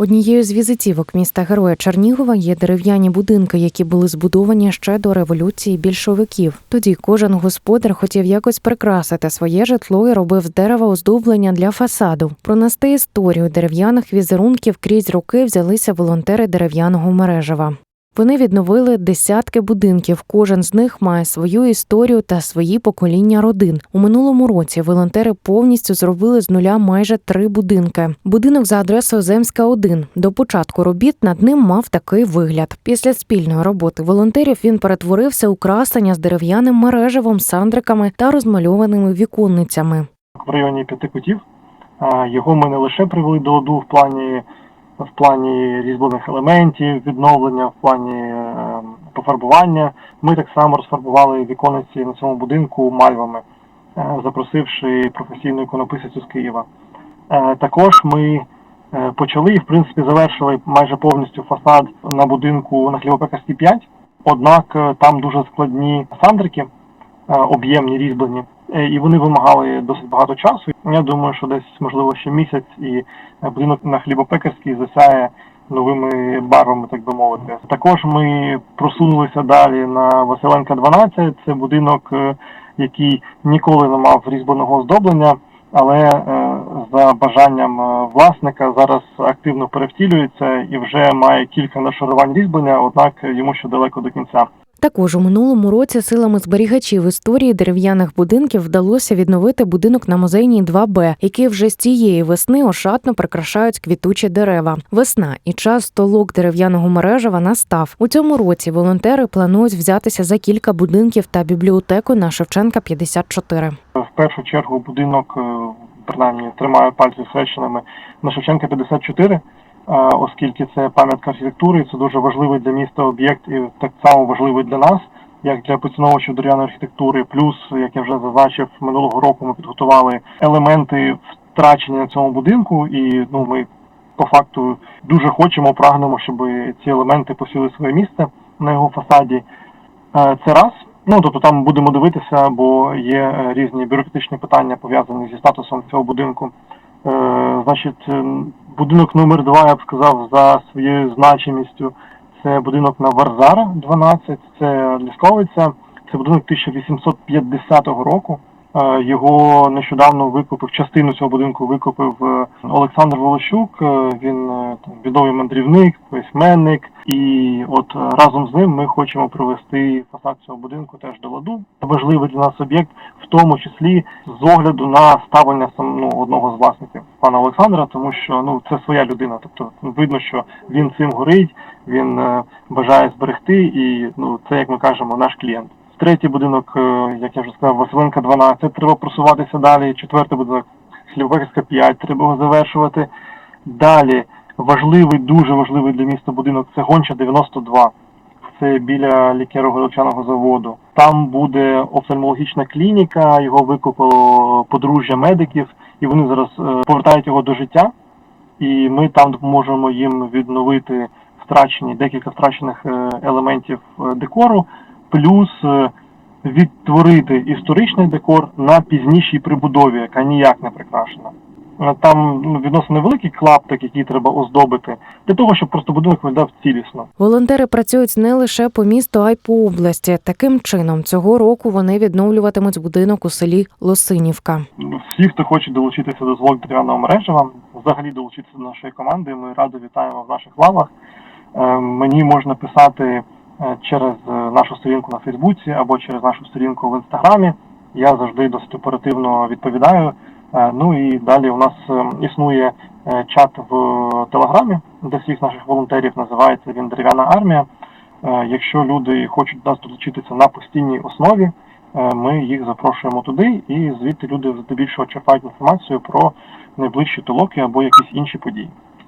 Однією з візитівок міста Героя Чернігова є дерев'яні будинки, які були збудовані ще до революції більшовиків. Тоді кожен господар хотів якось прикрасити своє житло і робив з дерева оздоблення для фасаду. Пронести історію дерев'яних візерунків крізь роки взялися волонтери дерев'яного мережева. Вони відновили десятки будинків. Кожен з них має свою історію та свої покоління родин. У минулому році волонтери повністю зробили з нуля майже три будинки. Будинок за адресою Земська 1. До початку робіт над ним мав такий вигляд. Після спільної роботи волонтерів він перетворився у красення з дерев'яним мережевом, сандриками та розмальованими віконницями. в районі п'яти кутів. Його ми не лише привели до ладу в плані в плані різьблених елементів, відновлення, в плані е, пофарбування. Ми так само розфарбували віконниці на цьому будинку мальвами, е, запросивши професійну іконописицю з Києва. Е, Також ми е, почали і в принципі завершили майже повністю фасад на будинку на Хлібопекарській 5. Однак там дуже складні сандрики, об'ємні різьблені, і вони вимагали досить багато часу. Я думаю, що десь можливо ще місяць, і е, будинок на хлібопекарській засяє новими барвами, так би мовити. Також ми просунулися далі на Василенка 12. Це будинок, е, який ніколи не мав різьбленого оздоблення. Але е, за бажанням е, власника зараз активно перевтілюється і вже має кілька нашарувань різьблення, однак йому ще далеко до кінця. Також у минулому році силами зберігачів історії дерев'яних будинків вдалося відновити будинок на музейній 2Б, який вже з цієї весни ошатно прикрашають квітучі дерева. Весна і час столок дерев'яного мережева настав. У цьому році волонтери планують взятися за кілька будинків та бібліотеку на Шевченка 54. В першу чергу будинок, е, принаймні тримаю пальці схрещеними на Шевченка 54, е, оскільки це пам'ятка архітектури, і це дуже важливий для міста об'єкт і так само важливий для нас, як для поціновувачів дерев'яної архітектури. Плюс, як я вже зазначив, минулого року ми підготували елементи втрачені на цьому будинку, і ну ми по факту дуже хочемо, прагнемо, щоб ці елементи посіли своє місце на його фасаді. Це раз. Ну тобто там будемо дивитися, бо є е, різні бюрократичні питання пов'язані зі статусом цього будинку. Е, значить, будинок номер два, я б сказав, за своєю значимістю. Це будинок на Варзара 12, це Лісковиця. Це будинок 1850 року. Е, Його нещодавно викупив, частину цього будинку викупив е, Олександр Волощук. Е, Він там відомий мандрівник, письменник. І от разом з ним ми хочемо привести фасад цього будинку теж до ладу. Важливий для нас об'єкт, в тому числі з огляду на ставлення ну, одного з власників пана Олександра, тому що ну це своя людина. Тобто ну, видно, що він цим горить, він бажає зберегти, і ну це як ми кажемо, наш клієнт. Третій будинок, е, як я вже сказав, Василенка 12, треба просуватися далі. Четвертий будинок Хлібекська 5, треба його завершувати. Далі важливий, дуже важливий для міста будинок це Гонча 92. Це біля лікеро-горілчаного заводу. Там буде офтальмологічна клініка, його викупило подружжя медиків, і вони зараз е, повертають його до життя. І ми там допоможемо їм відновити втрачені декілька втрачених е, елементів декору, плюс е, відтворити історичний декор на пізнішій прибудові, яка ніяк не прикрашена. Е, Там ну, відносно невеликий клаптик, який треба оздобити, для того, щоб просто будинок виглядав цілісно. Волонтери працюють не лише по місту, а й по області. Таким чином, цього року вони відновлюватимуть будинок у селі Лосинівка. Всі, хто хоче долучитися до звук дерев'яного мережева, взагалі долучитися до нашої команди. Ми радо вітаємо в наших лавах. Е, Мені можна писати через нашу сторінку на Фейсбуці або через нашу сторінку в інстаграмі. Я завжди досить оперативно відповідаю. Е, Ну і далі у нас е, існує е, чат в Телеграмі для всіх наших волонтерів. Називається він Дерев'яна армія. Е, Якщо люди хочуть нас долучитися на постійній основі, ми їх запрошуємо туди, і звідти люди здебільшого черпають інформацію про найближчі толоки або якісь інші події.